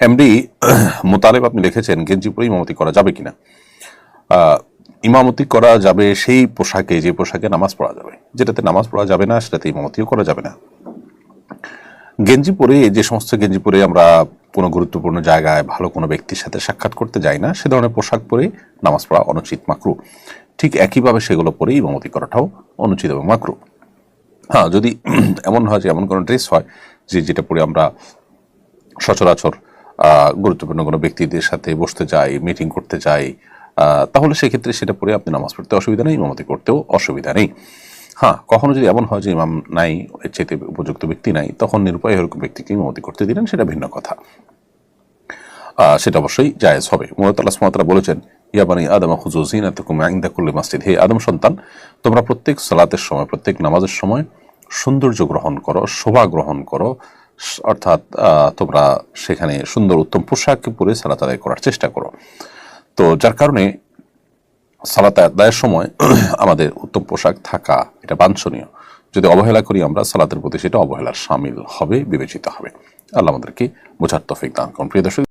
MD Motaleb আপনি লিখেছেন গেঞ্জি পরে ইমামতি করা যাবে কিনা? ইমামতি করা যাবে সেই পোশাকে, যে পোশাকে নামাজ পড়া যাবে। যেটাতে নামাজ পড়া যাবে না, সেটাতে ইমামতিও করা যাবে না। গেঞ্জি পরে যে সমস্ত গেঞ্জি পরে আমরা কোনো গুরুত্বপূর্ণ জায়গায় ভালো কোনো ব্যক্তির সাথে সাক্ষাৎ করতে যাই না, সে ধরনের পোশাক পরে নামাজ পড়া অনুচিত, মাকরু। ঠিক একইভাবে সেগুলো পরে ইমামতি করাটাও অনুচিত এবং মাকরু। হ্যাঁ যদি এমন হয় যে এমন কোনো ড্রেস হয় যে যেটা পরে আমরা সচরাচর গুরুত্বপূর্ণ কোনো ব্যক্তিদের সাথে বসতে যাই মিটিং করতে আহ, তাহলে সেক্ষেত্রে সেটা পরে আপনি নামাজ পড়তে অসুবিধা নেই ইমামতি করতেও অসুবিধা নেই। হ্যাঁ কখনো যদি এমন হয় যে ইমাম নাই এর চাইতে উপযুক্ত ব্যক্তি নাই তখন নিরুপায় এরকম ব্যক্তিকে ইমামতি করতে দিলেন সেটা ভিন্ন কথা। সেটা অবশ্যই জায়েজ হবে। মূলত আল্লাহ বলেছেন ইয়াবানি আদম হুজুজিন ইন্দা করলে মসজিদ। হে আদম সন্তান তোমরা প্রত্যেক সালাতের সময় প্রত্যেক নামাজের সময় সৌন্দর্য গ্রহণ করো শোভা গ্রহণ করো অর্থাৎ তোমরা সেখানে সুন্দর উত্তম পোশাক পরে সালাত আদায় করার চেষ্টা করো। তো যার কারণে সালাত আদায়ের সময় আমাদের উত্তম পোশাক থাকা, এটা বাঞ্ছনীয়। যদি অবহেলা করি আমরা, সালাতের প্রতি সেটা অবহেলার সামিল হবে, বিবেচিত হবে। আল্লাহ আমাদেরকে বোঝার তফিক দান করুন। প্রিয় দর্শক